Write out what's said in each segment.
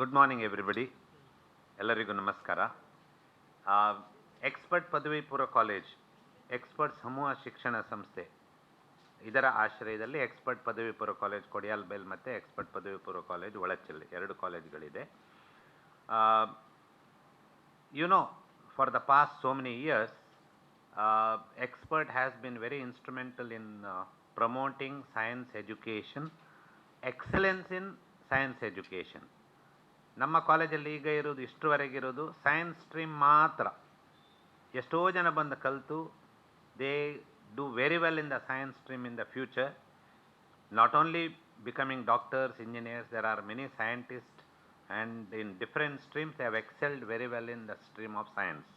Good morning everybody ಎಲ್ಲರಿಗೂ ನಮಸ್ಕಾರ. Expert ಪದವಿ ಪೂರ್ವ ಕಾಲೇಜ್ ಎಕ್ಸ್ಪರ್ಟ್ ಸಮೂಹ ಶಿಕ್ಷಣ ಸಂಸ್ಥೆ. ಇದರ ಆಶ್ರಯದಲ್ಲಿ ಎಕ್ಸ್ಪರ್ಟ್ ಪದವಿ ಪೂರ್ವ ಕಾಲೇಜ್ ಕೊಡಿಯಾಲ್ಬೆಲ್ ಮತ್ತು ಎಕ್ಸ್ಪರ್ಟ್ ಪದವಿ ಪೂರ್ವ ಕಾಲೇಜ್ ಒಳಚಲ್ಲಿ ಎರಡು ಕಾಲೇಜ್ಗಳಿದೆ you know for the past so many years Expert has been very instrumental in promoting science education excellence in science education ನಮ್ಮ ಕಾಲೇಜಲ್ಲಿ ಈಗ ಇರೋದು ಇಷ್ಟರವರೆಗಿರೋದು ಸೈನ್ಸ್ ಸ್ಟ್ರೀಮ್ ಮಾತ್ರ. ಎಷ್ಟೋ ಜನ ಬಂದು ಕಲಿತು they do very well in the science stream in the future not only becoming doctors engineers there are many scientist and in different streams have excelled very well in the stream of science.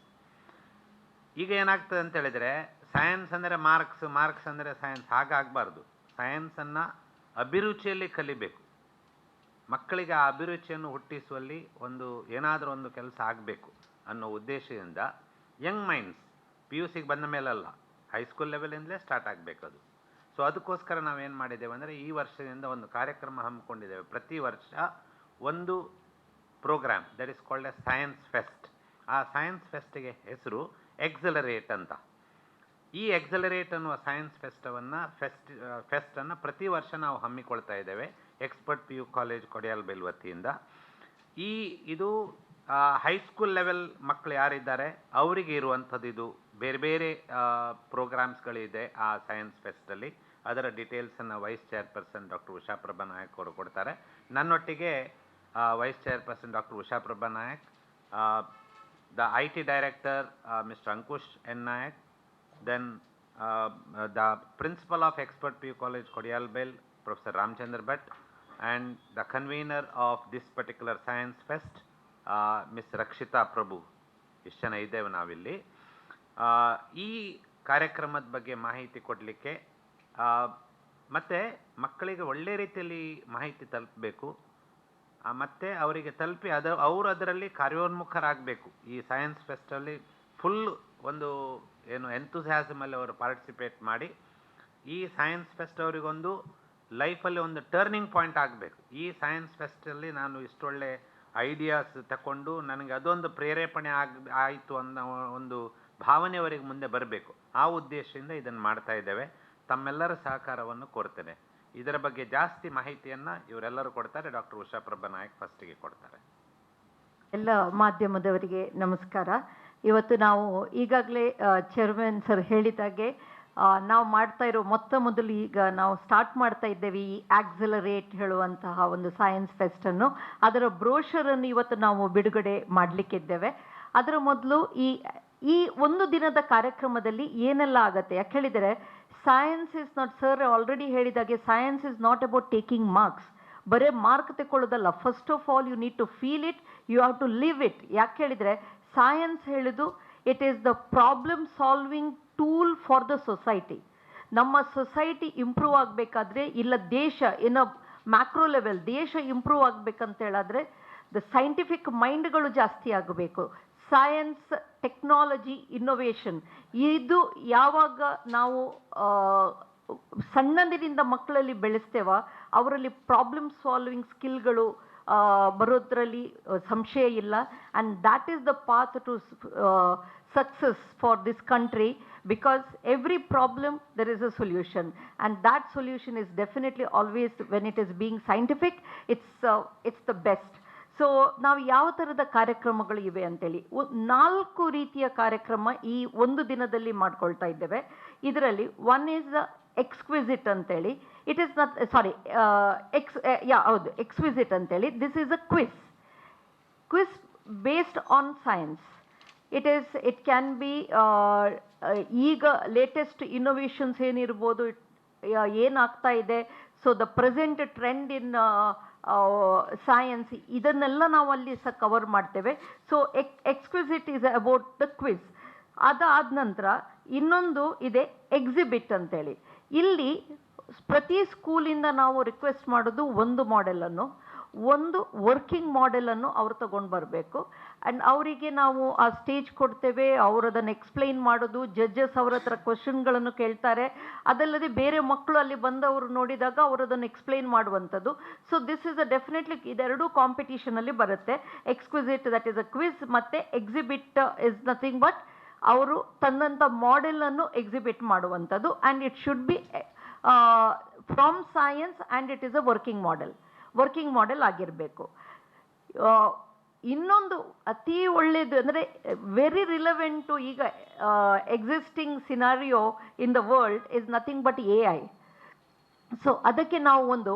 ಈಗ ಏನಾಗ್ತದೆ ಅಂತ ಹೇಳಿದರೆ science ಅಂದರೆ marks marks ಅಂದರೆ science ಹಾಗಾಗಬಾರ್ದು. ಸೈನ್ಸನ್ನು ಅಭಿರುಚಿಯಲ್ಲಿ ಕಲಿಬೇಕು. ಮಕ್ಕಳಿಗೆ ಆ ಅಭಿರುಚಿಯನ್ನು ಹುಟ್ಟಿಸುವಲ್ಲಿ ಒಂದು ಏನಾದರೂ ಒಂದು ಕೆಲಸ ಆಗಬೇಕು ಅನ್ನೋ ಉದ್ದೇಶದಿಂದ ಯಂಗ್ ಮೈಂಡ್ಸ್ ಪಿ ಯು ಸಿಗೆ ಬಂದ ಮೇಲಲ್ಲ ಹೈಸ್ಕೂಲ್ ಲೆವೆಲಿಂದಲೇ ಸ್ಟಾರ್ಟ್ ಆಗಬೇಕು ಅದು. ಸೊ ಅದಕ್ಕೋಸ್ಕರ ನಾವೇನು ಮಾಡಿದ್ದೇವೆ ಅಂದರೆ ಈ ವರ್ಷದಿಂದ ಒಂದು ಕಾರ್ಯಕ್ರಮ ಹಮ್ಮಿಕೊಂಡಿದ್ದೇವೆ. ಪ್ರತಿ ವರ್ಷ ಒಂದು program that is called a science fest ಆ ಸೈನ್ಸ್ ಫೆಸ್ಟಿಗೆ ಹೆಸರು ಎಕ್ಸಲರೇಟ್ ಅಂತ. ಈ ಎಕ್ಸಲರೇಟ್ ಅನ್ನುವ ಸೈನ್ಸ್ ಫೆಸ್ಟವನ್ನು ಫೆಸ್ಟ್ ಫೆಸ್ಟನ್ನು ಪ್ರತಿ ವರ್ಷ ನಾವು ಹಮ್ಮಿಕೊಳ್ತಾ ಇದ್ದೇವೆ. Expert P U college Kodialbail ವತಿಯಿಂದ ಈ ಇದು ಹೈಸ್ಕೂಲ್ ಲೆವೆಲ್ ಮಕ್ಕಳು ಯಾರಿದ್ದಾರೆ? ಅವರಿಗೆ ಇರುವಂಥದ್ದು ಇದು. ಬೇರೆ ಬೇರೆ ಪ್ರೋಗ್ರಾಮ್ಸ್ಗಳಿದೆ ಆ ಸೈನ್ಸ್ ಫೆಸ್ಟಲ್ಲಿ ಅದರ ಡೀಟೇಲ್ಸನ್ನು vice chairperson doctor Ushaprabha Nayak ಅವರು ಕೊಡ್ತಾರೆ. ನನ್ನೊಟ್ಟಿಗೆ vice chairperson doctor Ushaprabha Nayak the I T director mister Ankush N Nayak then the principal of Expert P U college Kodialbail professor Ramachandra Bhat and the convener of this particular science fest miss Rakshitha Prabhu ಇಷ್ಟು ಜನ ಇದ್ದೇವೆ ನಾವಿಲ್ಲಿ. ಈ ಕಾರ್ಯಕ್ರಮದ ಬಗ್ಗೆ ಮಾಹಿತಿ ಕೊಡಲಿಕ್ಕೆ ಮತ್ತು ಮಕ್ಕಳಿಗೆ ಒಳ್ಳೆ ರೀತಿಯಲ್ಲಿ ಮಾಹಿತಿ ತಲುಪಬೇಕು. ಮತ್ತು ಅವರಿಗೆ ತಲುಪಿ ಅದ, ಅವರು ಅದರಲ್ಲಿ ಕಾರ್ಯೋನ್ಮುಖರಾಗಬೇಕು. ಈ ಸೈನ್ಸ್ ಫೆಸ್ಟಲ್ಲಿ ಫುಲ್ ಒಂದು, ಏನು ಎಂತುಸ್ಯಾಸಮಲ್ಲಿ ಅವರು ಪಾರ್ಟಿಸಿಪೇಟ್ ಮಾಡಿ ಈ ಸೈನ್ಸ್ ಫೆಸ್ಟ್ ಅವರಿಗೊಂದು ಲೈಫಲ್ಲಿ ಒಂದು ಟರ್ನಿಂಗ್ ಪಾಯಿಂಟ್ ಆಗಬೇಕು. ಈ ಸೈನ್ಸ್ ಫೆಸ್ಟಲ್ಲಿ ನಾನು ಇಷ್ಟೊಳ್ಳೆ ಐಡಿಯಾಸ್ ತಗೊಂಡು ನನಗೆ ಅದೊಂದು ಪ್ರೇರೇಪಣೆ ಆಗ, ಆಯಿತು ಅನ್ನೋ ಒಂದು ಭಾವನೆವರೆಗೆ ಮುಂದೆ ಬರಬೇಕು. ಆ ಉದ್ದೇಶದಿಂದ ಇದನ್ನು ಮಾಡ್ತಾ ಇದ್ದೇವೆ. ತಮ್ಮೆಲ್ಲರ ಸಹಕಾರವನ್ನು ಕೋರ್ತೇನೆ. ಇದರ ಬಗ್ಗೆ ಜಾಸ್ತಿ ಮಾಹಿತಿಯನ್ನು ಇವರೆಲ್ಲರೂ ಕೊಡ್ತಾರೆ. ಡಾಕ್ಟರ್ ಉಷಾಪ್ರಭ ನಾಯಕ್ ಫಸ್ಟಿಗೆ ಕೊಡ್ತಾರೆ. ಎಲ್ಲ ಮಾಧ್ಯಮದವರಿಗೆ ನಮಸ್ಕಾರ. ಇವತ್ತು ನಾವು ಈಗಾಗಲೇ ಚೇರ್ಮನ್ ಸರ್ ಹೇಳಿದಾಗೆ ನಾವು ಮಾಡ್ತಾ ಇರೋ ಮೊತ್ತ ಮೊದಲು ಈಗ ನಾವು ಸ್ಟಾರ್ಟ್ ಮಾಡ್ತಾ ಇದ್ದೇವೆ ಈ ಆಕ್ಸಿಲರೇಟ್ ಹೇಳುವಂತಹ ಒಂದು ಸೈನ್ಸ್ ಫೆಸ್ಟನ್ನು ಅದರ ಬ್ರೋಷರನ್ನು ಇವತ್ತು ನಾವು ಬಿಡುಗಡೆ ಮಾಡಲಿಕ್ಕಿದ್ದೇವೆ ಅದರ ಮೊದಲು ಈ ಈ ಒಂದು ದಿನದ ಕಾರ್ಯಕ್ರಮದಲ್ಲಿ ಏನೆಲ್ಲ ಆಗುತ್ತೆ? ಯಾಕೆ ಹೇಳಿದರೆ science is not sir already ಹೇಳಿದಾಗೆ science is not about taking marks ಬರೇ mark ತಗೊಳ್ಳೋದಲ್ಲ first of all you need to feel it you have to live it ಯಾಕೆ ಹೇಳಿದರೆ science ಹೇಳಿದು it is the problem solving tool for the society ನಮ್ಮ society improve ಆಗಬೇಕಾದ್ರೆ ಇಲ್ಲ ದೇಶ in a macro level ದೇಶ improve ಆಗಬೇಕಂತ the scientific ಮೈಂಡ್ಗಳು ಜಾಸ್ತಿ ಆಗಬೇಕು. ಸೈನ್ಸ್ ಟೆಕ್ನಾಲಜಿ ಇನ್ನೋವೇಷನ್ ಇದು ಯಾವಾಗ ನಾವು ಸಣ್ಣದಿನಿಂದ ಮಕ್ಕಳಲ್ಲಿ ಬೆಳೆಸ್ತೇವ ಅವರಲ್ಲಿ ಪ್ರಾಬ್ಲಮ್ ಸಾಲ್ವಿಂಗ್ ಸ್ಕಿಲ್ಗಳು ಬರೋದ್ರಲ್ಲಿ ಸಂಶಯ ಇಲ್ಲ. And that is the path to success for this country because every problem is is solution. Solution and that solution definitely definitely always when it being scientific scientific it's it's the best so ನಾವು ಯಾವ ಥರದ ಕಾರ್ಯಕ್ರಮಗಳು ಇವೆ ಅಂತೇಳಿ ನಾಲ್ಕು ರೀತಿಯ ಕಾರ್ಯಕ್ರಮ ಈ ಒಂದು ದಿನದಲ್ಲಿ ಮಾಡ್ಕೊಳ್ತಾ ಇದ್ದೇವೆ. ಇದರಲ್ಲಿ ಒನ್ ಈಸ್ ಎಕ್ಸ್ಕ್ವಿಸಿಟ್ ಅಂತೇಳಿ it is not sorry ex yeah ಹೌದು ಎಕ್ಸ್ಕ್ವಿಸಿಟ್ ಅಂತೇಳಿ this is a quiz quiz based on science it is it can be ಈಗ ಲೇಟೆಸ್ಟ್ ಇನ್ನೋವೇಷನ್ಸ್ ಏನಿರ್ಬೋದು ಏನಾಗ್ತಾ ಇದೆ. So the present trend in science ಇದನ್ನೆಲ್ಲ ನಾವು ಅಲ್ಲಿ ಸಹ ಕವರ್ ಮಾಡ್ತೇವೆ. So ex exquisite is about the quiz ಅದಾದ ನಂತರ ಇನ್ನೊಂದು ಇದೆ ಎಕ್ಸಿಬಿಟ್ ಅಂತೇಳಿ. ಇಲ್ಲಿ ಪ್ರತಿ ಸ್ಕೂಲಿಂದ ನಾವು ರಿಕ್ವೆಸ್ಟ್ ಮಾಡೋದು ಒಂದು ಮಾಡೆಲನ್ನು ಒಂದು ವರ್ಕಿಂಗ್ ಮಾಡೆಲನ್ನು ಅವ್ರು ತಗೊಂಡು ಬರಬೇಕು. ಆ್ಯಂಡ್ ಅವರಿಗೆ ನಾವು ಆ ಸ್ಟೇಜ್ ಕೊಡ್ತೇವೆ ಅವರು ಅದನ್ನು ಎಕ್ಸ್ಪ್ಲೈನ್ ಮಾಡೋದು ಜಡ್ಜಸ್ ಅವ್ರ ಹತ್ರ ಕ್ವಶನ್ಗಳನ್ನು ಕೇಳ್ತಾರೆ. ಅದಲ್ಲದೆ ಬೇರೆ ಮಕ್ಕಳು ಅಲ್ಲಿ ಬಂದವರು ನೋಡಿದಾಗ ಅವರು ಅದನ್ನು ಎಕ್ಸ್ಪ್ಲೈನ್ ಮಾಡುವಂಥದ್ದು. So this is a definitely ಇದೆರಡೂ ಕಾಂಪಿಟೀಷನಲ್ಲಿ ಬರುತ್ತೆ. Exquisite that is a quiz ಮತ್ತು ಎಕ್ಸಿಬಿಟ್ ಇಸ್ ನಥಿಂಗ್ ಬಟ್ ಅವರು ತಂದಂಥ ಮಾಡೆಲನ್ನು ಎಕ್ಸಿಬಿಟ್ ಮಾಡುವಂಥದ್ದು. And it should be from science and it is a working model working model ಆಗಿರಬೇಕು. ಇನ್ನೊಂದು ಅತಿ ಒಳ್ಳೆಯದು ಅಂದರೆ ವೆರಿ ರಿಲೆವೆಂಟು ಈಗ existing scenario in the world is nothing but A I so ಅದಕ್ಕೆ ನಾವು ಒಂದು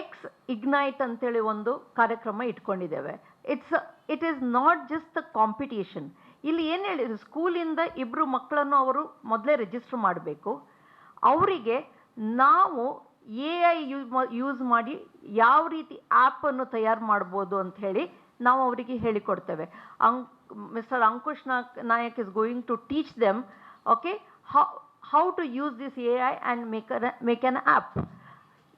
ಎಕ್ಸ್ ಇಗ್ನೈಟ್ ಅಂತೇಳಿ ಒಂದು ಕಾರ್ಯಕ್ರಮ ಇಟ್ಕೊಂಡಿದ್ದೇವೆ. It's it is not just the competition ಇಲ್ಲಿ ಏನು ಹೇಳಿದ್ರು ಸ್ಕೂಲಿಂದ ಇಬ್ಬರು ಮಕ್ಕಳನ್ನು ಅವರು ಮೊದಲೇ ರಿಜಿಸ್ಟರ್ ಮಾಡಬೇಕು. ಅವರಿಗೆ ನಾವು ಎ ಐ ಯೂಸ್ ಮಾಡಿ ಯಾವ ರೀತಿ ಆ್ಯಪನ್ನು ತಯಾರು ಮಾಡ್ಬೋದು ಅಂತ ಹೇಳಿ ನಾವು ಅವರಿಗೆ ಹೇಳಿಕೊಡ್ತೇವೆ. ಅಂಕ್, ಮಿಸ್ಟರ್ ಅಂಕುಶ್ ನಾಕ್ Nayak is going to teach them okay how how to use this A I and make make an app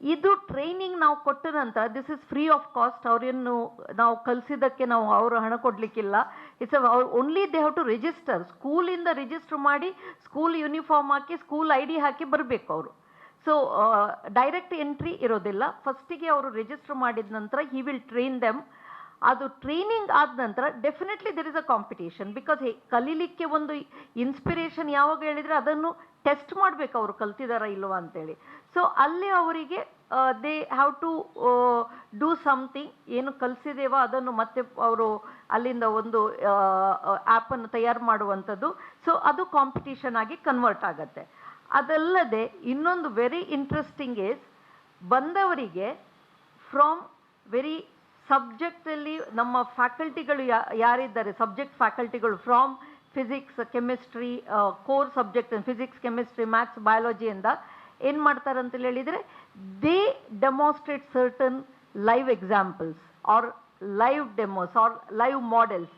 ಇದು ಟ್ರೈನಿಂಗ್ ನಾವು ಕೊಟ್ಟ ನಂತರ this is free of cost ಅವರನ್ನು ನಾವು ಕಲಿಸಿದ್ದಕ್ಕೆ ನಾವು ಅವರು ಹಣ ಕೊಡಲಿಕ್ಕಿಲ್ಲ. ಇಟ್ಸ್ ಅವ್ರು only they have to register ಸ್ಕೂಲಿಂದ ರಿಜಿಸ್ಟರ್ ಮಾಡಿ ಸ್ಕೂಲ್ ಯೂನಿಫಾರ್ಮ್ ಹಾಕಿ ಸ್ಕೂಲ್ ಐ ಡಿ ಹಾಕಿ ಬರಬೇಕು ಅವರು. ಸೊ ಡೈರೆಕ್ಟ್ ಎಂಟ್ರಿ ಇರೋದಿಲ್ಲ. ಫಸ್ಟಿಗೆ ಅವರು ರಿಜಿಸ್ಟರ್ ಮಾಡಿದ ನಂತರ ಹಿ ವಿಲ್ ಟ್ರೈನ್ ದೆಮ್ ಅದು ಟ್ರೈನಿಂಗ್ ಆದ ನಂತರ definitely there is a competition because ಕಲೀಲಿಕ್ಕೆ ಒಂದು ಇನ್ಸ್ಪಿರೇಷನ್ ಯಾವಾಗ ಹೇಳಿದರೆ ಅದನ್ನು ಟೆಸ್ಟ್ ಮಾಡಬೇಕು ಅವರು ಕಲ್ತಿದಾರ ಇಲ್ವಾ ಅಂತೇಳಿ. ಸೊ ಅಲ್ಲಿ ಅವರಿಗೆ they have to do something ಏನು ಕಲಿಸಿದೇವೋ ಅದನ್ನು ಮತ್ತೆ ಅವರು ಅಲ್ಲಿಂದ ಒಂದು ಆ್ಯಪನ್ನು ತಯಾರು ಮಾಡುವಂಥದ್ದು. ಸೊ ಅದು ಕಾಂಪಿಟೇಷನ್ ಆಗಿ ಕನ್ವರ್ಟ್ ಆಗುತ್ತೆ. ಅದಲ್ಲದೆ ಇನ್ನೊಂದು ವೆರಿ ಇಂಟ್ರೆಸ್ಟಿಂಗ್ ಇಸ್ ಬಂದವರಿಗೆ ಫ್ರಾಮ್ ವೆರಿ ಸಬ್ಜೆಕ್ಟಲ್ಲಿ ನಮ್ಮ ಫ್ಯಾಕಲ್ಟಿಗಳು ಯಾರಿದ್ದಾರೆ? Subject ಫ್ಯಾಕಲ್ಟಿಗಳು from physics chemistry core subject physics chemistry maths ಬಯಾಲಜಿಯಿಂದ ಏನು ಮಾಡ್ತಾರೆ ಅಂತ ಹೇಳಿದರೆ they demonstrate certain live examples or live demos or live models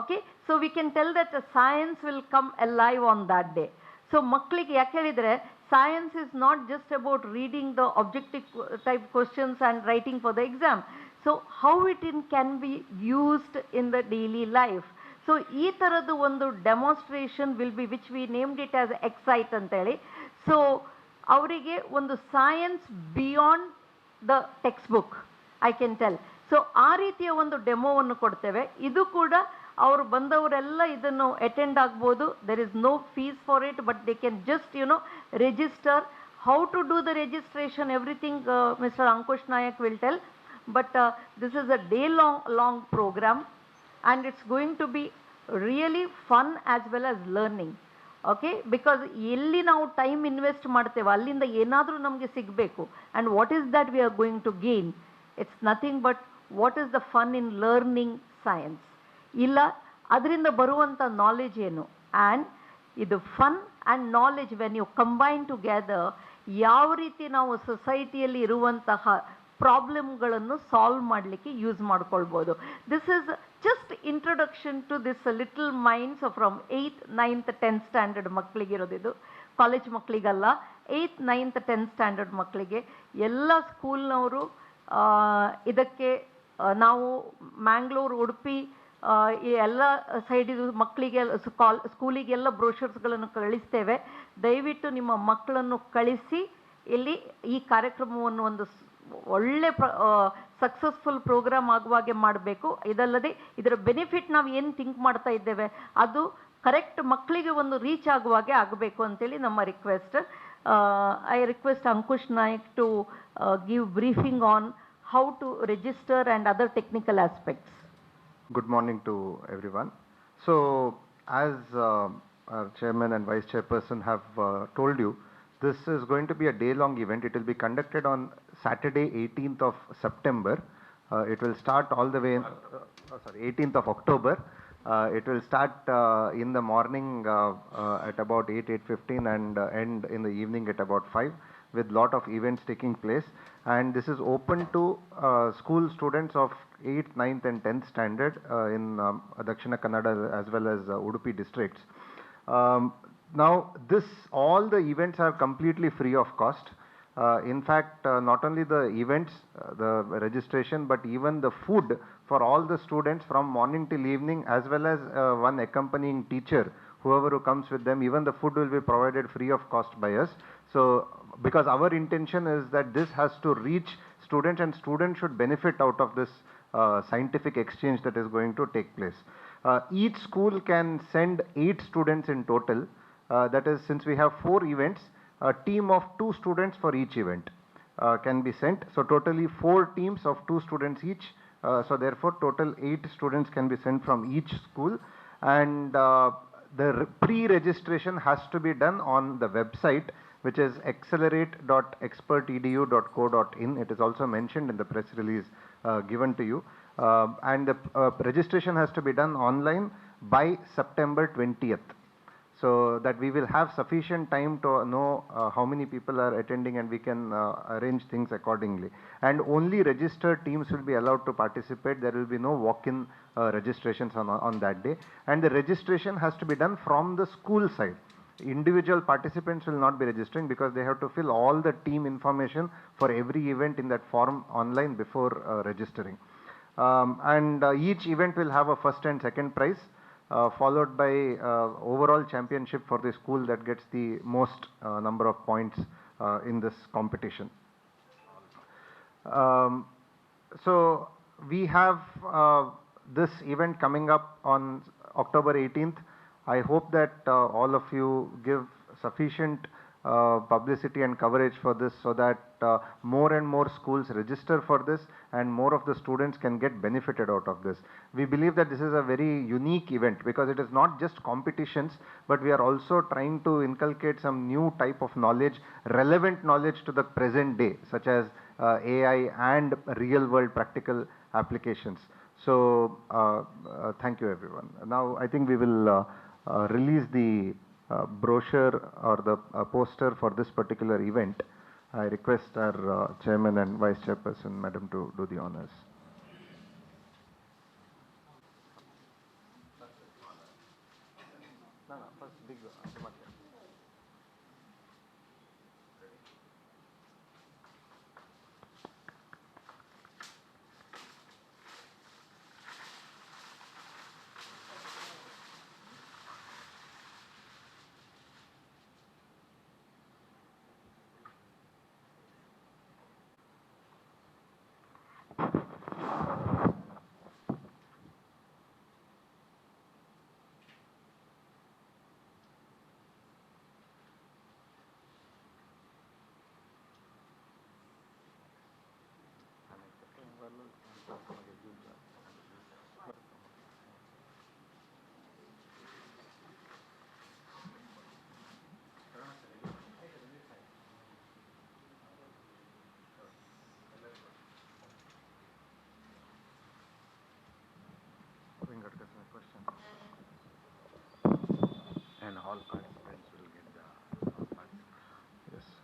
okay so we can tell that science will come alive on that day so ಮಕ್ಕಳಿಗೆ ಯಾಕೆ ಹೇಳಿದರೆ science is not just about reading the objective type questions and writing for the exam so how it in can be used in the daily life so ಈ ಥರದ್ದು ಒಂದು demonstration will be which we named it as excite ಅಂತೇಳಿ. So ಅವರಿಗೆ ಒಂದು science beyond the text book I can tell so ಆ ರೀತಿಯ ಒಂದು ಡೆಮೋವನ್ನು ಕೊಡ್ತೇವೆ. ಇದು ಕೂಡ ಅವರು ಬಂದವರೆಲ್ಲ ಇದನ್ನು ಅಟೆಂಡ್ ಆಗ್ಬೋದು there is no fees for it but they can just you know register how to do the registration everything mister Ankush Nayak will tell but uh, this is a day long long program and it's going to be really fun as well as learning okay because ಎಲ್ಲಿ ನಾವು time invest ಮಾಡ್ತೇವೆ ಅಲ್ಲಿಂದ ಏನಾದರೂ ನಮಗೆ ಸಿಗಬೇಕು and what is that we are going to gain it's nothing but what is the fun in learning science ಇಲ್ಲ. ಅದರಿಂದ ಬರುವಂಥ ನಾಲೆಜ್ ಏನು? ಆ್ಯಂಡ್ ಇದು fun and knowledge when you combine together ಯಾವ ರೀತಿ ನಾವು ಸೊಸೈಟಿಯಲ್ಲಿ ಇರುವಂತಹ ಪ್ರಾಬ್ಲಮ್ಗಳನ್ನು ಸಾಲ್ವ್ ಮಾಡಲಿಕ್ಕೆ ಯೂಸ್ ಮಾಡ್ಕೊಳ್ಬೋದು. This is just introduction to this little minds from eighth ninth tenth standard ಮಕ್ಕಳಿಗಿರೋದಿದು college ಮಕ್ಕಳಿಗಲ್ಲ ಏಯ್ತ್ ನೈನ್ತ್ ಟೆಂತ್ ಸ್ಟ್ಯಾಂಡರ್ಡ್ ಮಕ್ಕಳಿಗೆ. ಎಲ್ಲ ಸ್ಕೂಲ್ನವರು ಇದಕ್ಕೆ ನಾವು ಮ್ಯಾಂಗ್ಳೂರು ಉಡುಪಿ ಈ ಎಲ್ಲ ಸೈಡಿದು ಮಕ್ಕಳಿಗೆ ಕಾಲ್, ಸ್ಕೂಲಿಗೆಲ್ಲ ಬ್ರೋಷರ್ಸ್ಗಳನ್ನು ಕಳಿಸ್ತೇವೆ. ದಯವಿಟ್ಟು ನಿಮ್ಮ ಮಕ್ಕಳನ್ನು ಕಳಿಸಿ, ಇಲ್ಲಿ ಈ ಕಾರ್ಯಕ್ರಮವನ್ನು ಒಂದು ಒಳ್ಳೆ ಪ್ರ ಸಕ್ಸಸ್ಫುಲ್ ಪ್ರೋಗ್ರಾಮ್ ಆಗುವಾಗೆ ಮಾಡಬೇಕು. ಇದಲ್ಲದೆ ಇದರ ಬೆನಿಫಿಟ್ ನಾವು ಏನು ಥಿಂಕ್ ಮಾಡ್ತಾ ಇದ್ದೇವೆ, ಅದು ಕರೆಕ್ಟ್ ಮಕ್ಕಳಿಗೆ ಒಂದು ರೀಚ್ ಆಗುವಾಗೆ ಆಗಬೇಕು ಅಂತೇಳಿ ನಮ್ಮ request I request Ankush Nayak to give briefing on how to register and other technical aspects Good morning to everyone. So, as uh, our chairman and vice chairperson have uh, told you, this is going to be a day-long event. It will be conducted on Saturday, 18th of September. Uh, it will start all the way, in, uh, sorry, 18th of October. Uh, it will start uh, in the morning at about 8, 8.15 and end in the evening at about 5 with lot of events taking place. And this is open to uh, school students of 8th, 9th and 10th standard uh, in um, Dakshina Kannada as well as uh, Udupi districts. Um, now, this all the events are completely free of cost. Uh, in fact, uh, not only the events, uh, the registration, but even the food for all the students from morning till evening, as well as one accompanying teacher, whoever who comes with them, even the food will be provided free of cost by us. So, because our intention is that this has to reach students and students should benefit out of this uh, scientific exchange that is going to take place. Uh, each school can send eight students in total. Uh, that is, since we have four events, a team of two students for each event uh, can be sent. So totally four teams of two students each. Uh, so therefore, total eight students can be sent from each school, and uh, the pre-registration has to be done on the website, which is accelerate.expertedu.co.in. It is also mentioned in the press release uh, given to you, uh, and the uh, registration has to be done online by September 20th so that we will have sufficient time to know uh, how many people are attending and we can uh, arrange things accordingly. And only registered teams will be allowed to participate. There will be no walk-in uh, registrations on, on that day. And the registration has to be done from the school side. Individual participants will not be registering because they have to fill all the team information for every event in that form online before uh, registering. Um, and uh, each event will have a first and second prize uh, followed by uh, overall championship for the school that gets the most uh, number of points uh, in this competition. Um, so we have this event coming up on October 18th. I hope that uh, all of you give sufficient uh, publicity and coverage for this so that uh, more and more schools register for this and more of the students can get benefited out of this. We believe that this is a very unique event because it is not just competitions but we are also trying to inculcate some new type of knowledge, relevant knowledge to the present day such as uh, AI and real world practical applications. So uh, uh, thank you everyone. Now I think we will release the uh, brochure or the uh, poster for this particular event. I request our uh, chairman and vice chairperson, madam, to do the honors.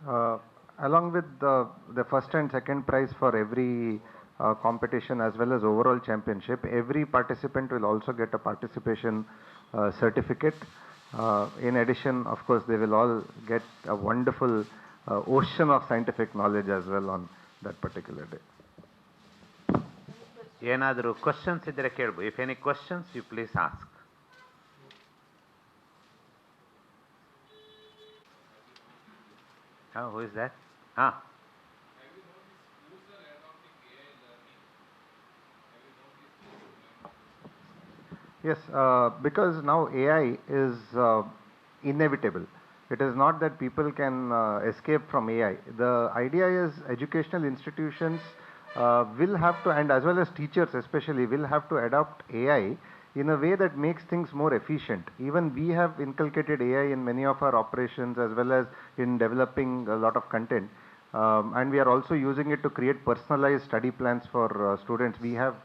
Uh, Along with the, the first and second prize for every uh, competition as well as overall championship, every participant will also get a participation uh, certificate. Uh, In addition, of course, they will all get a wonderful uh, ocean of scientific knowledge as well on that particular day. ಏನಾದರೂ questions ಇದ್ದರೆ ಕೇಳ್ಬೋದು if any questions you please ask ಹಾಂ who is that ಹಾಂ Yes, uh, because now AI is uh, inevitable. It is not that people can uh, escape from AI. The idea is educational institutions uh, will have to, and as well as teachers especially, will have to adopt AI in a way that makes things more efficient. Even we have inculcated AI in many of our operations as well as in developing a lot of content. Um, and we are also using it to create personalized study plans for uh, students. We have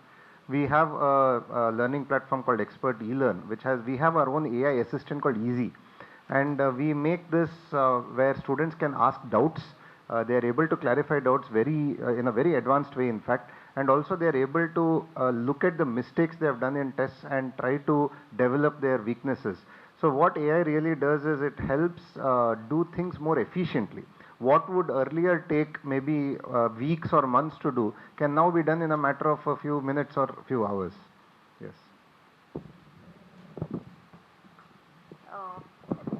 we have a, a learning platform called Expert eLearn, which has we have our own AI assistant called Easy, and uh, we make this uh, where students can ask doubts. Uh, they are able to clarify doubts very uh, in a very advanced way, in fact, and also they are able to uh, look at the mistakes they have done in tests and try to develop their weaknesses. So what AI really does is it helps do things more efficiently. What would earlier take maybe uh, weeks or months to do can now be done in a matter of a few minutes or few hours. Yes.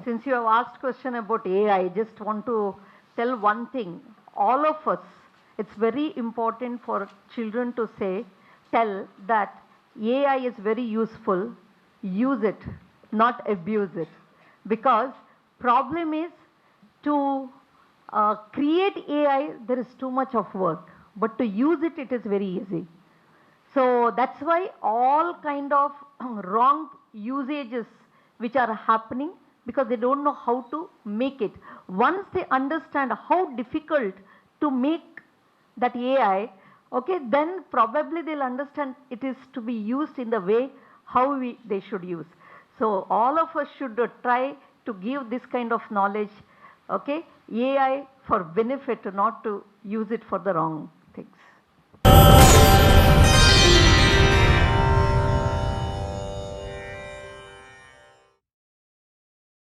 Since you have asked question about AI, I just want to tell one thing. All of us, it's very important for children to say, tell that AI is very useful, use it, not abuse it. Because problem is to uh, create AI, there is too much of work. But to use it, it is very easy. So that's why all kind of wrong usages which are happening because they don't know how to make it. Once they understand how difficult to make that AI, okay, then probably they'll understand it is to be used in the way how we, they should use. So all of us should try to give this kind of knowledge, okay, AI for benefit, not to use it for the wrong